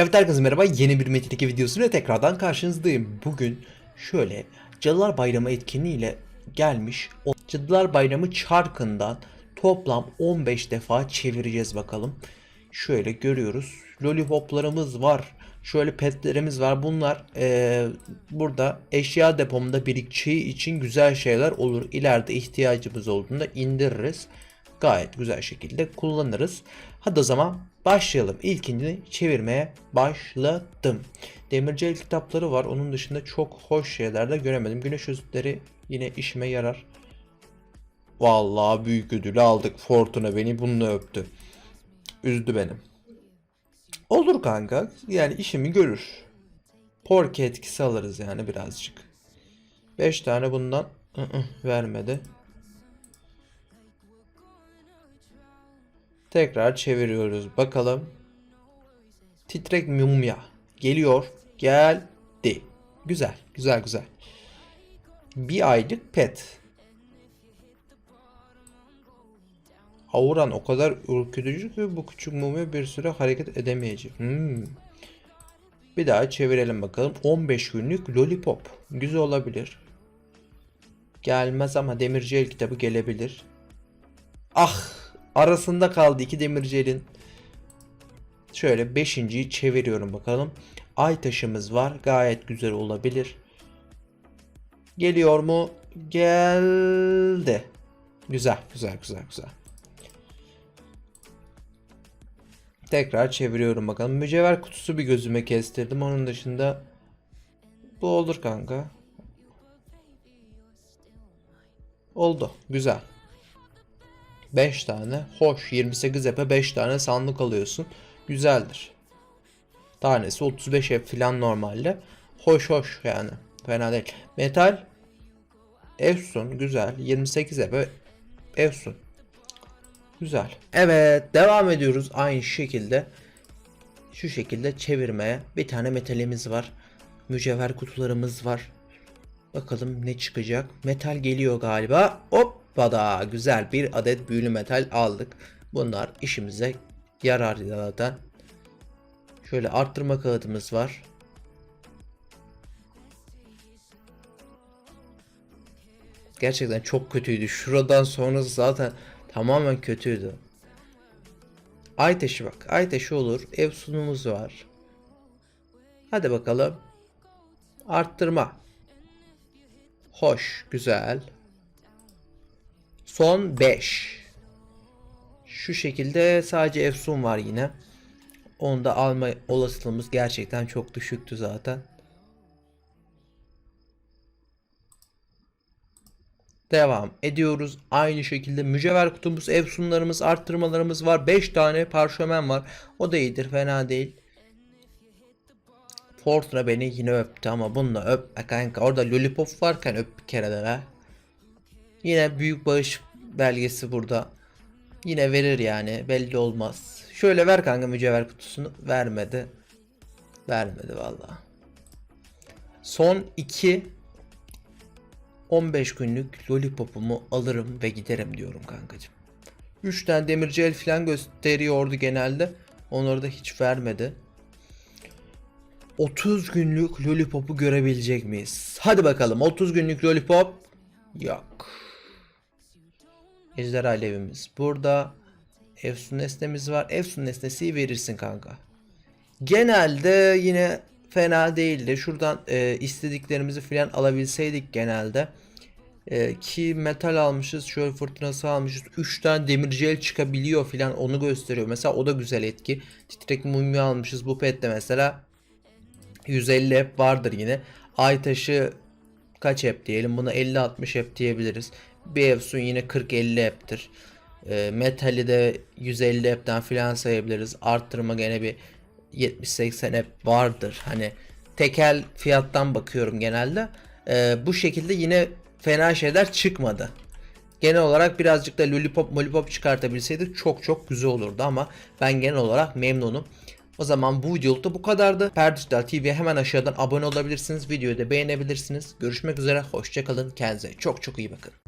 Evet herkese merhaba yeni bir Metin 2 videosuyla tekrardan karşınızdayım. Bugün şöyle Cadılar Bayramı etkinliğiyle gelmiş Cadılar Bayramı çarkından toplam 15 defa çevireceğiz bakalım. Şöyle görüyoruz. Lollipoplarımız var. Şöyle petlerimiz var. Bunlar eee, burada eşya depomunda birikeceği için güzel şeyler olur. İleride ihtiyacımız olduğunda indiririz gayet güzel şekilde kullanırız. Hadi o zaman başlayalım. İlkini çevirmeye başladım. Demirci el kitapları var. Onun dışında çok hoş şeyler de göremedim. Güneş özütleri yine işime yarar. Vallahi büyük ödülü aldık. Fortuna beni bununla öptü. Üzdü benim. Olur kanka. Yani işimi görür. Porke etkisi alırız yani birazcık. 5 tane bundan ı ı, vermedi. Tekrar çeviriyoruz. Bakalım. Titrek mumya. Geliyor. Geldi. Güzel. Güzel güzel. Bir aylık pet. Auran o kadar ürkütücü ki bu küçük mumya bir süre hareket edemeyecek. Hmm. Bir daha çevirelim bakalım. 15 günlük lollipop. Güzel olabilir. Gelmez ama demirci el kitabı gelebilir. Ah arasında kaldı iki demircelin. Şöyle beşinciyi çeviriyorum bakalım. Ay taşımız var. Gayet güzel olabilir. Geliyor mu? Geldi. Güzel, güzel, güzel, güzel. Tekrar çeviriyorum bakalım. Mücevher kutusu bir gözüme kestirdim. Onun dışında bu olur kanka. Oldu. Güzel. 5 tane. Hoş. 28 epe 5 tane sandık alıyorsun. Güzeldir. Tanesi 35 ep falan normalde. Hoş hoş yani. Fena değil. Metal. Efsun. Güzel. 28 epe. Efsun. Güzel. Evet. Devam ediyoruz aynı şekilde. Şu şekilde çevirmeye. Bir tane metalimiz var. Mücevher kutularımız var. Bakalım ne çıkacak. Metal geliyor galiba. Hoppada güzel bir adet büyülü metal aldık. Bunlar işimize yarar zaten. Şöyle arttırma kağıdımız var. Gerçekten çok kötüydü. Şuradan sonrası zaten tamamen kötüydü. Aytaşı bak. Aytaşı olur. Ev sunumuz var. Hadi bakalım. Arttırma. Hoş, güzel. Son 5. Şu şekilde sadece Efsun var yine. Onu da alma olasılığımız gerçekten çok düşüktü zaten. Devam ediyoruz. Aynı şekilde mücevher kutumuz, Efsunlarımız, arttırmalarımız var. 5 tane parşömen var. O da iyidir, fena değil. Fortuna beni yine öptü ama bununla öpme kanka. Orada lollipop varken öp bir kere de be. Yine büyük bağış belgesi burada. Yine verir yani belli olmaz. Şöyle ver kanka mücevher kutusunu. Vermedi. Vermedi valla. Son 2 15 günlük lollipopumu alırım ve giderim diyorum kankacım. 3 tane demirci el falan gösteriyordu genelde. Onları da hiç vermedi. 30 günlük lollipop'u görebilecek miyiz? Hadi bakalım 30 günlük lollipop yok. Ejderha alevimiz burada. Efsun nesnemiz var. Efsun nesnesi verirsin kanka. Genelde yine fena değildi. Şuradan e, istediklerimizi falan alabilseydik genelde. E, ki metal almışız. Şöyle fırtınası almışız. 3 tane demirci el çıkabiliyor falan onu gösteriyor. Mesela o da güzel etki. Titrek mumya almışız. Bu pet de mesela 150 ep vardır yine. Ay taşı kaç ep diyelim? Buna 50-60 ep diyebiliriz. Bir Efsun yine 40-50 ep'tir. E, metali de 150 ep'ten filan sayabiliriz. Arttırma gene bir 70-80 ep vardır. Hani tekel fiyattan bakıyorum genelde. E, bu şekilde yine fena şeyler çıkmadı. Genel olarak birazcık da lollipop lollipop çıkartabilseydik çok çok güzel olurdu ama ben genel olarak memnunum. O zaman bu videoluk da bu kadardı. Perdijital TV'ye hemen aşağıdan abone olabilirsiniz. Videoyu da beğenebilirsiniz. Görüşmek üzere. Hoşçakalın. Kendinize çok çok iyi bakın.